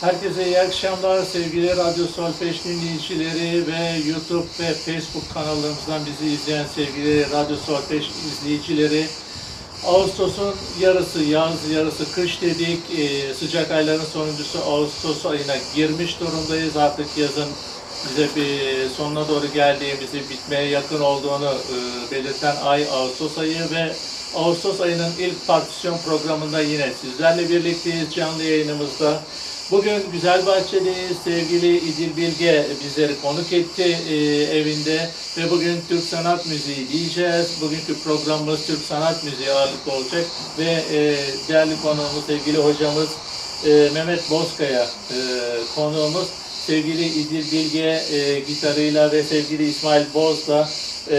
Herkese iyi akşamlar sevgili Radyo Solfeş dinleyicileri ve YouTube ve Facebook kanallarımızdan bizi izleyen sevgili Radyo Solfeş izleyicileri. Ağustos'un yarısı yaz, yarısı kış dedik. Ee, sıcak ayların sonuncusu Ağustos ayına girmiş durumdayız. Artık yazın bize bir sonuna doğru geldiğimizi, bitmeye yakın olduğunu e, belirten ay Ağustos ayı ve Ağustos ayının ilk partisyon programında yine sizlerle birlikteyiz canlı yayınımızda. Bugün Güzelbahçe'deyiz. Sevgili İdil Bilge bizleri konuk etti e, evinde ve bugün Türk sanat müziği diyeceğiz. Bugünkü programımız Türk sanat müziği ağırlıklı olacak ve e, değerli konuğumuz sevgili hocamız e, Mehmet Bozkaya e, konuğumuz. Sevgili İdil Bilge e, gitarıyla ve sevgili İsmail Boz da e,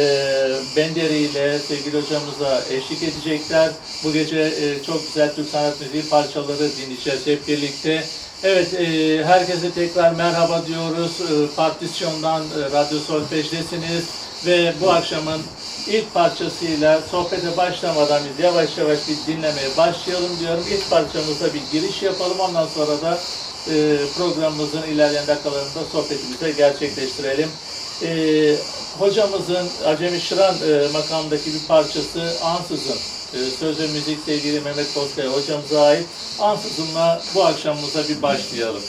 benderiyle sevgili hocamıza eşlik edecekler. Bu gece e, çok güzel Türk sanat müziği parçaları dinleyeceğiz hep birlikte. Evet, e, herkese tekrar merhaba diyoruz. E, partisyondan e, Radyo Solfej'desiniz ve bu akşamın ilk parçasıyla sohbete başlamadan biz yavaş yavaş bir dinlemeye başlayalım diyorum. İlk parçamızda bir giriş yapalım. Ondan sonra da e, programımızın ilerleyen dakikalarında sohbetimizi gerçekleştirelim. E, hocamızın Acemi Şıran e, makamındaki bir parçası Ansızın. E, söz ve müzik sevgili Mehmet Bozkaya hocamıza ait. Ansızın'la bu akşamımıza bir başlayalım.